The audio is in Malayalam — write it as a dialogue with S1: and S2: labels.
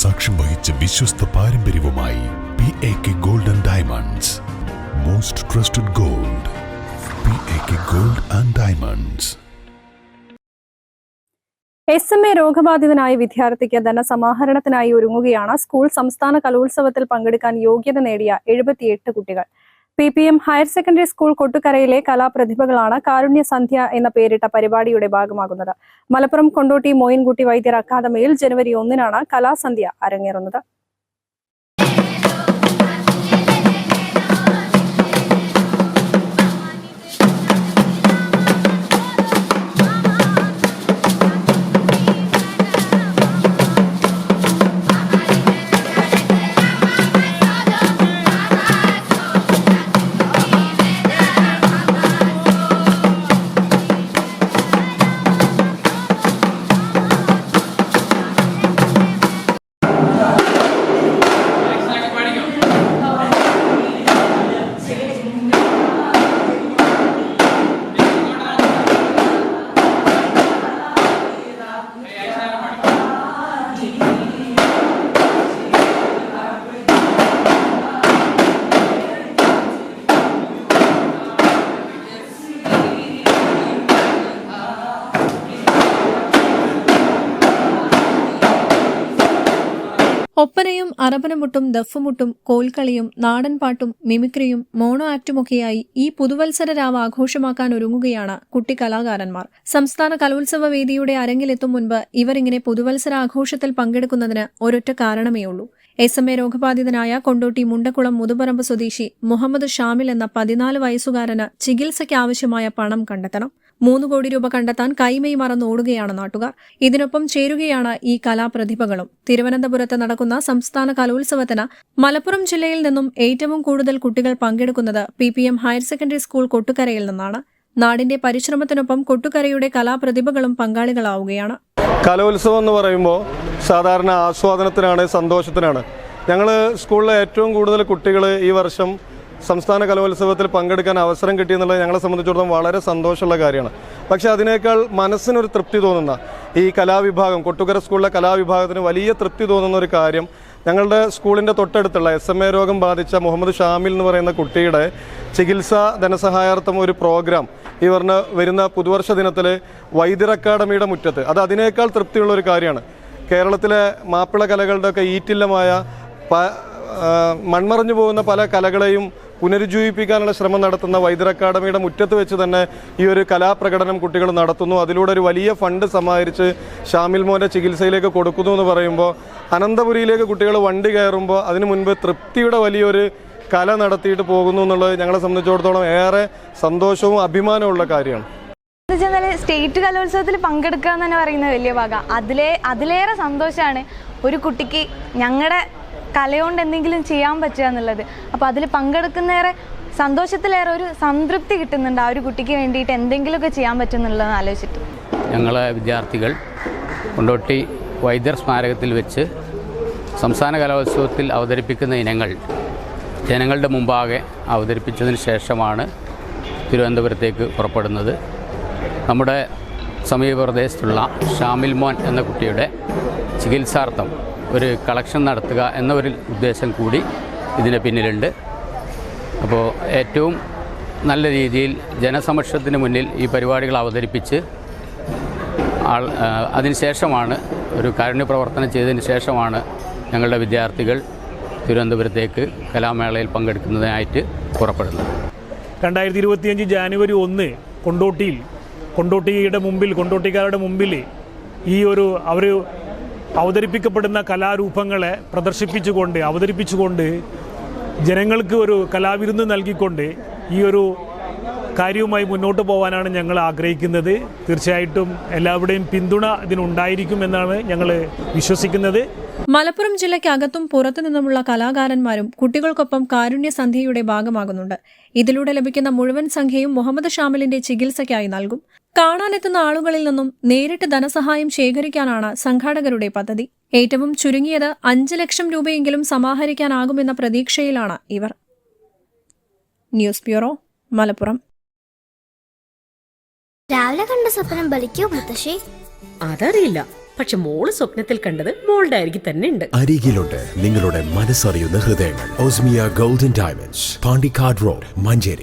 S1: സാക്ഷ്യം വഹിച്ച വിശ്വസ്ത പാരമ്പര്യവുമായി P A K gold and diamonds most trusted gold P A K gold and diamonds
S2: S M A രോഗബാധിതനായ വിദ്യാർത്ഥിക്ക് ധനസമാഹരണത്തിനായി ഒരുങ്ങുകയാണ്. സ്കൂൾ സംസ്ഥാന കലോത്സവത്തിൽ പങ്കെടുക്കാൻ യോഗ്യത നേടിയ എഴുപത്തിയെട്ട് കുട്ടികൾ. P P M higher secondary school കൊട്ടുകരയിലെ കലാപ്രതിഭകളാണ് കാരുണ്യ സന്ധ്യ എന്ന പേരിട്ട പരിപാടിയുടെ ഭാഗമാകുന്നത്. മലപ്പുറം കൊണ്ടോട്ടി മോയിൻകുട്ടി വൈദ്യർ അക്കാദമിയിൽ ജനുവരി ഒന്നിനാണ് കലാസന്ധ്യ അരങ്ങേറുന്നത്.
S3: ഒപ്പനയും അറബനമുട്ടും ദഫ്മുട്ടും കോൽക്കളിയും നാടൻപാട്ടും മിമിക്രിയും മോണോ ആക്ടുമൊക്കെയായി ഈ പുതുവത്സര രാവ് ആഘോഷമാക്കാൻ ഒരുങ്ങുകയാണ് കുട്ടി കലാകാരന്മാർ. സംസ്ഥാന കലോത്സവ വേദിയുടെ അരങ്ങിലെത്തും മുൻപ് ഇവരിങ്ങനെ പുതുവത്സര ആഘോഷത്തിൽ പങ്കെടുക്കുന്നതിന് ഒരൊറ്റ കാരണമേ ഉള്ളൂ എസ് എം എ രോഗബാധിതനായ കൊണ്ടോട്ടി മുണ്ടക്കുളം മുതുപറമ്പ് സ്വദേശി മുഹമ്മദ് ഷാമിൽ എന്ന പതിനാല് വയസ്സുകാരന് ചികിത്സയ്ക്കാവശ്യമായ പണം കണ്ടെത്തണം. മൂന്ന് കോടി രൂപ കണ്ടെത്താൻ കൈമൈ മറന്ന് ഓടുകയാണ് നാട്ടുകാർ. ഇതിനൊപ്പം ചേരുകയാണ് ഈ കലാപ്രതിഭകളും. തിരുവനന്തപുരത്ത് നടക്കുന്ന സംസ്ഥാന കലോത്സവത്തിന് മലപ്പുറം ജില്ലയിൽ നിന്നും ഏറ്റവും കൂടുതൽ കുട്ടികൾ പങ്കെടുക്കുന്നത് P P M higher secondary school കൊട്ടുക്കരയിൽ നിന്നാണ്. നാടിന്റെ പരിശ്രമത്തിനൊപ്പം കൊട്ടുക്കരയുടെ കലാപ്രതിഭകളും പങ്കാളികളാവുകയാണ്.
S4: കലോത്സവം എന്ന് പറയുമ്പോൾ സാധാരണ ആസ്വാദനത്തിനാണ് സന്തോഷത്തിനാണ്. ഞങ്ങൾ സ്കൂളിലെ ഏറ്റവും കൂടുതൽ കുട്ടികൾ ഈ വർഷം സംസ്ഥാന കലോത്സവത്തിൽ പങ്കെടുക്കാൻ അവസരം കിട്ടിയെന്നുള്ളത് ഞങ്ങളെ സംബന്ധിച്ചിടത്തോളം വളരെ സന്തോഷമുള്ള കാര്യമാണ്. പക്ഷെ അതിനേക്കാൾ മനസ്സിനൊരു തൃപ്തി തോന്നുന്ന ഈ കലാവിഭാഗം കൊട്ടുകര സ്കൂളിലെ കലാവിഭാഗത്തിന് വലിയ തൃപ്തി തോന്നുന്ന ഒരു കാര്യം ഞങ്ങളുടെ സ്കൂളിന്റെ തൊട്ടടുത്തുള്ള എസ് എം എ രോഗം ബാധിച്ച മുഹമ്മദ് ഷാമിൽ എന്ന് പറയുന്ന കുട്ടിയുടെ ചികിത്സാ ധനസഹായാർത്ഥം ഒരു പ്രോഗ്രാം ഈ പറഞ്ഞ വരുന്ന പുതുവർഷ ദിനത്തിൽ വൈദ്യർ അക്കാദമിയുടെ മുറ്റത്ത്. അത് അതിനേക്കാൾ തൃപ്തിയുള്ള ഒരു കാര്യമാണ്. കേരളത്തിലെ മാപ്പിള കലകളുടെയൊക്കെ ഈറ്റില്ലമായ പ മൺമറഞ്ഞു പോകുന്ന പല കലകളെയും പുനരുജ്ജീവിപ്പിക്കാനുള്ള ശ്രമം നടത്തുന്ന വൈദ്യ അക്കാദമിയുടെ മുറ്റത്ത് വെച്ച് തന്നെ ഈ ഒരു കലാപ്രകടനം കുട്ടികൾ നടത്തുന്നു. അതിലൂടെ ഒരു വലിയ ഫണ്ട് സമാഹരിച്ച് ഷാമിൽ മോന്റെ ചികിത്സയിലേക്ക് കൊടുക്കുന്നു എന്ന് പറയുമ്പോൾ അനന്തപുരിയിലേക്ക് കുട്ടികൾ വണ്ടി കയറുമ്പോൾ അതിനു മുൻപ് തൃപ്തിയുടെ വലിയൊരു കല നടത്തിയിട്ട് പോകുന്നു എന്നുള്ളത് ഞങ്ങളെ സംബന്ധിച്ചിടത്തോളം ഏറെ സന്തോഷവും അഭിമാനമുള്ള കാര്യമാണ്.
S5: സ്റ്റേറ്റ് കലോത്സവത്തിൽ പങ്കെടുക്കുക എന്ന് തന്നെ പറയുന്നത് വലിയ ഭാഗം അതിലേ അതിലേറെ സന്തോഷമാണ് ഒരു കുട്ടിക്ക് ഞങ്ങളുടെ കലയോണ്ട് എന്തെങ്കിലും ചെയ്യാൻ പറ്റുക എന്നുള്ളത്. അപ്പോൾ അതിൽ പങ്കെടുക്കുന്നേറെ സന്തോഷത്തിലേറെ ഒരു സംതൃപ്തി കിട്ടുന്നുണ്ട് ആ ഒരു കുട്ടിക്ക് വേണ്ടിയിട്ട് എന്തെങ്കിലുമൊക്കെ ചെയ്യാൻ പറ്റുന്നുള്ളത് ആലോചിച്ചിട്ട്.
S6: ഞങ്ങളെ വിദ്യാർത്ഥികൾ കൊണ്ടോട്ടി വൈദ്യർ സ്മാരകത്തിൽ വെച്ച് സംസ്ഥാന കലോത്സവത്തിൽ അവതരിപ്പിക്കുന്ന ഇനങ്ങൾ ജനങ്ങളുടെ മുമ്പാകെ അവതരിപ്പിച്ചതിന് ശേഷമാണ് തിരുവനന്തപുരത്തേക്ക് പുറപ്പെടുന്നത്. നമ്മുടെ സമീപ പ്രദേശത്തുള്ള ഷാമിൽ മോൻ എന്ന കുട്ടിയുടെ ചികിത്സാർത്ഥം ഒരു കളക്ഷൻ നടത്തുക എന്ന ഒരു ഉദ്ദേശം കൂടി ഇതിന് പിന്നിലുണ്ട്. അപ്പോൾ ഏറ്റവും നല്ല രീതിയിൽ ജനസമക്ഷത്തിന് മുന്നിൽ ഈ പരിപാടികൾ അവതരിപ്പിച്ച് ആൾ അതിനുശേഷമാണ് ഒരു കാരുണ്യ പ്രവർത്തനം ചെയ്തതിന് ശേഷമാണ് ഞങ്ങളുടെ വിദ്യാർത്ഥികൾ തിരുവനന്തപുരത്തേക്ക് കലാമേളയിൽ പങ്കെടുക്കുന്നതിനായിട്ട് പുറപ്പെടുന്നത്.
S7: രണ്ടായിരത്തി ഇരുപത്തിയഞ്ച് ജാനുവരി ഒന്ന് കൊണ്ടോട്ടിയിൽ കൊണ്ടോട്ടിയുടെ മുമ്പിൽ കൊണ്ടോട്ടിക്കാരുടെ മുമ്പിൽ ഈ ഒരു അവർ അവതരിപ്പിക്കപ്പെടുന്ന കലാരൂപങ്ങളെ പ്രദർശിപ്പിച്ചുകൊണ്ട് അവതരിപ്പിച്ചുകൊണ്ട് ജനങ്ങൾക്ക് ഒരു കലാവിരുന്ന് നൽകിക്കൊണ്ട് ഈ ഒരു കാര്യവുമായി മുന്നോട്ട് പോകാനാണ് ഞങ്ങൾ ആഗ്രഹിക്കുന്നത്. തീർച്ചയായിട്ടും എല്ലാവരുടെയും പിന്തുണ ഇതിനുണ്ടായിരിക്കുമെന്നാണ് ഞങ്ങൾ വിശ്വസിക്കുന്നത്.
S3: മലപ്പുറം ജില്ലയ്ക്കകത്തും പുറത്തു നിന്നുമുള്ള കലാകാരന്മാരും കുട്ടികൾക്കൊപ്പം കാരുണ്യ സന്ധ്യയുടെ ഭാഗമാകുന്നുണ്ട്. ഇതിലൂടെ ലഭിക്കുന്ന മുഴുവൻ സംഖ്യയും മുഹമ്മദ് ഷാമിലിന്റെ ചികിത്സയ്ക്കായി നൽകും. കാണാനെത്തുന്ന ആളുകളിൽ നിന്നും നേരിട്ട് ധനസഹായം ശേഖരിക്കാനാണ് സംഘാടകരുടെ പദ്ധതി. ഏറ്റവും ചുരുങ്ങിയത് അഞ്ച് ലക്ഷം രൂപയെങ്കിലും സമാഹരിക്കാനാകുമെന്ന പ്രതീക്ഷയിലാണ് ഇവർ. News bureau Malappuram.
S8: രാവിലെ കണ്ട സ്വപ്നം ബലിക്കോ മുത്തശ്ശി?
S9: അതറിയില്ല.
S8: പക്ഷെ മോൾ സ്വപ്നത്തിൽ കണ്ടത് മോളുടെ അരികിൽ തന്നെ ഉണ്ട്.
S9: അരികിലുണ്ട് നിങ്ങളുടെ മനസ്സറിയുന്ന ഹൃദയങ്ങൾ. Osmia golden diamonds Pandikkad road Manjeri.